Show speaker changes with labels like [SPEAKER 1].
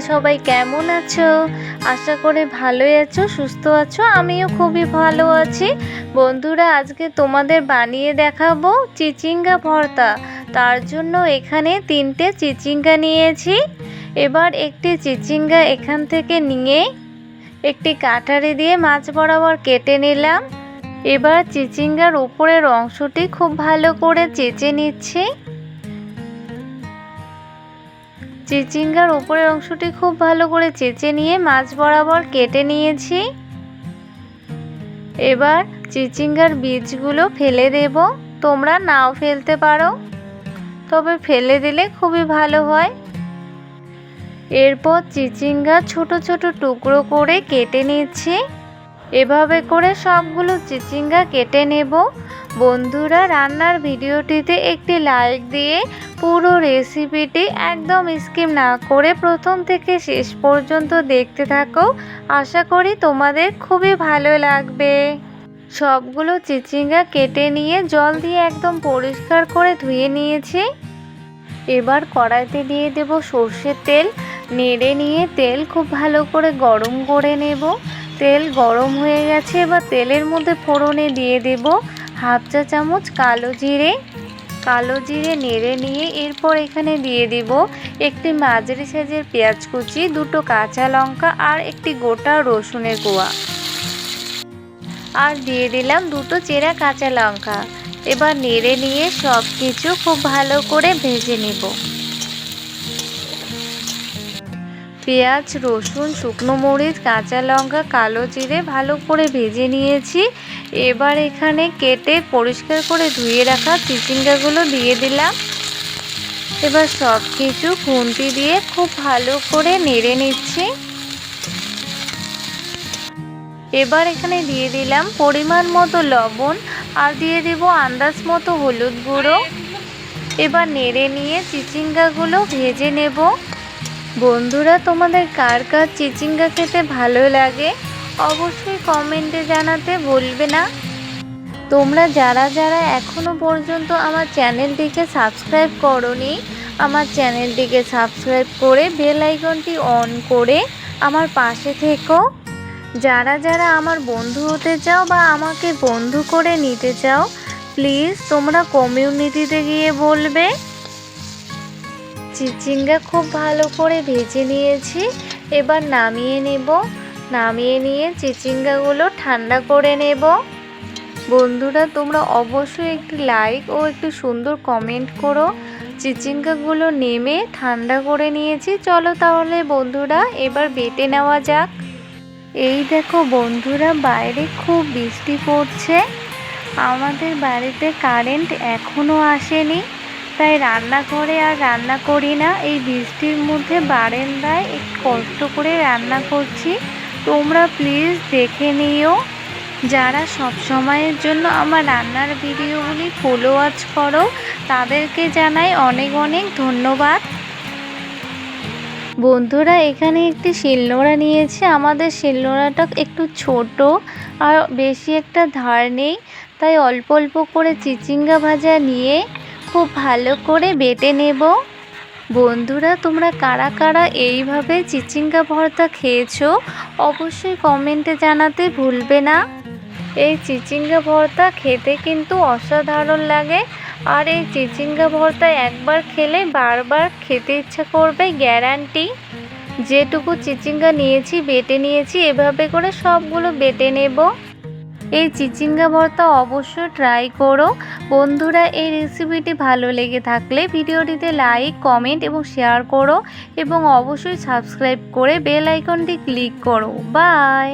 [SPEAKER 1] সবাই কেমন আছো? আশা করে ভালোই আছো, সুস্থ আছো, আমিও খুবই ভালো আছি। বন্ধুরা, আজকে তোমাদের বানিয়ে দেখাবো চিচিঙ্গা ভর্তা। তার জন্য এখানে তিনটে চিচিঙ্গা নিয়েছি। এবার একটি চিচিঙ্গা এখান থেকে নিয়ে একটি কাটারি দিয়ে মাছ বরাবর কেটে নিলাম। এবার চিচিঙ্গার উপরের অংশটি খুব ভালো করে চেঁচে নিচ্ছি। চিচিঙ্গার উপরের অংশটি খুব ভালো করে চেঁচে নিয়ে মাছ বরাবর কেটে নিয়েছি। এবার চিচিঙ্গার বীজগুলো ফেলে দেব। তোমরা নাও ফেলতে পারো, তবে ফেলে দিলে খুবই ভালো হয়। এরপর চিচিঙ্গা ছোট ছোট টুকরো করে কেটে নিচ্ছি। এভাবে করে সবগুলো চিচিঙ্গা কেটে নেব। বন্ধুরা, রান্নার ভিডিওটিতে একটি লাইক দিয়ে পুরো রেসিপিটি একদম স্কিম না করে প্রথম থেকে শেষ পর্যন্ত দেখতে থাকো। আশা করি তোমাদের খুবই ভালো লাগবে। সবগুলো চিচিঙ্গা কেটে নিয়ে জল দিয়ে একদম পরিষ্কার করে ধুয়ে নিয়েছি। এবার কড়াইতে দিয়ে দেব সর্ষের তেল। নেড়ে নিয়ে তেল খুব ভালো করে গরম করে নেব। তেল গরম হয়ে গেছে, এবার তেলের মধ্যে ফোড়নে দিয়ে দেব হাফ চা চামচ কালো জিরে। কালো জিরে নেড়ে নিয়ে এরপর এখানে দিয়ে দেব একটি মাঝারি সাইজের পেঁয়াজ কুচি, দুটো কাঁচা লঙ্কা আর একটি গোটা রসুনের কোয়া। আর দিয়ে দিলাম দুটো চেরা কাঁচা লঙ্কা। এবার নেড়ে নিয়ে সব কিছু খুব ভালো করে ভেজে নেব। পেঁয়াজ, রসুন, শুকনো মরিচ, কাঁচা লঙ্কা, কালো জিরে ভালো করে ভেজে নিয়েছি। এবার এখানে কেটে পরিষ্কার করে ধুয়ে রাখা চিচিঙ্গাগুলো দিয়ে দিলাম। এবার সব কিছু খুন্তি দিয়ে খুব ভালো করে নেড়ে নিচ্ছি। এবার এখানে দিয়ে দিলাম পরিমাণ মতো লবণ আর দিয়ে দিব আন্দাজ মতো হলুদ গুঁড়ো। এবার নেড়ে নিয়ে চিচিঙ্গাগুলো ভেজে নেব। বন্ধুরা, তোমাদের কার কার চিচিঙ্গা খেতে ভালো লাগে অবশ্যই কমেন্টে জানাতে বলবে না। তোমরা যারা যারা এখনও পর্যন্ত আমার চ্যানেলটিকে সাবস্ক্রাইব করনি, আমার চ্যানেলটিকে সাবস্ক্রাইব করে বেল আইকনটি অন করে আমার পাশে থেকো। যারা যারা আমার বন্ধু হতে চাও বা আমাকে বন্ধু করে নিতে চাও, প্লিজ তোমরা কমিউনিটিতে গিয়ে বলবে। চিচিঙ্গা খুব ভালো করে ভেজে নিয়েছি। এবার নামিয়ে নেব। নামিয়ে নিয়ে চিচিঙ্গাগুলো ঠান্ডা করে নেব। বন্ধুরা, তোমরা অবশ্যই একটি লাইক ও একটি সুন্দর কমেন্ট করো। চিচিঙ্গাগুলো নেমে ঠান্ডা করে নিয়েছি। চলো তাহলে বন্ধুরা, এবার বেটে নেওয়া যাক। এই দেখো বন্ধুরা, বাইরে খুব বৃষ্টি পড়ছে। আমাদের বাড়িতে কারেন্ট এখনও আসেনি। তাই রান্নাঘরে আর রান্না করি না। এই বৃষ্টির মধ্যে বারেন্দায় একটু কষ্ট করে রান্না করছি। তোমরা প্লিজ দেখে নিও। যারা সব সময়ের জন্য আমার রান্নার ভিডিওগুলি ফলো ওয়াচ করো, তাদেরকে জানাই অনেক অনেক ধন্যবাদ। বন্ধুরা, এখানে একটি শিলনোড়া নিয়েছে। আমাদের শিলনোড়াটা একটু ছোট আর বেশি একটা ধার নেই। তাই অল্প অল্প করে চিচিঙ্গা ভাজা নিয়ে খুব ভালো করে বেটে নেব। বন্ধুরা, তোমরা কারা কারা এইভাবে চিচিঙ্গা ভর্তা খেয়েছো, অবশ্যই কমেন্টে জানাতে ভুলবে না। এই চিচিঙ্গা ভর্তা খেতে কিন্তু অসাধারণ লাগে, আর এই চিচিঙ্গা ভর্তা একবার খেলে বারবার খেতে ইচ্ছা করবে, গ্যারান্টি। যেটুকু চিচিঙ্গা নিয়েছি, বেটে নিয়েছি, এভাবে করে সবগুলো বেটে নেব। এই চিচিঙ্গা ভর্তা অবশ্যই ট্রাই করো। বন্ধুরা, এই রেসিপিটি ভালো লেগে থাকলে ভিডিওটিতে লাইক কমেন্ট এবং শেয়ার করো এবং অবশ্যই সাবস্ক্রাইব করে বেল আইকনটি ক্লিক করো। বাই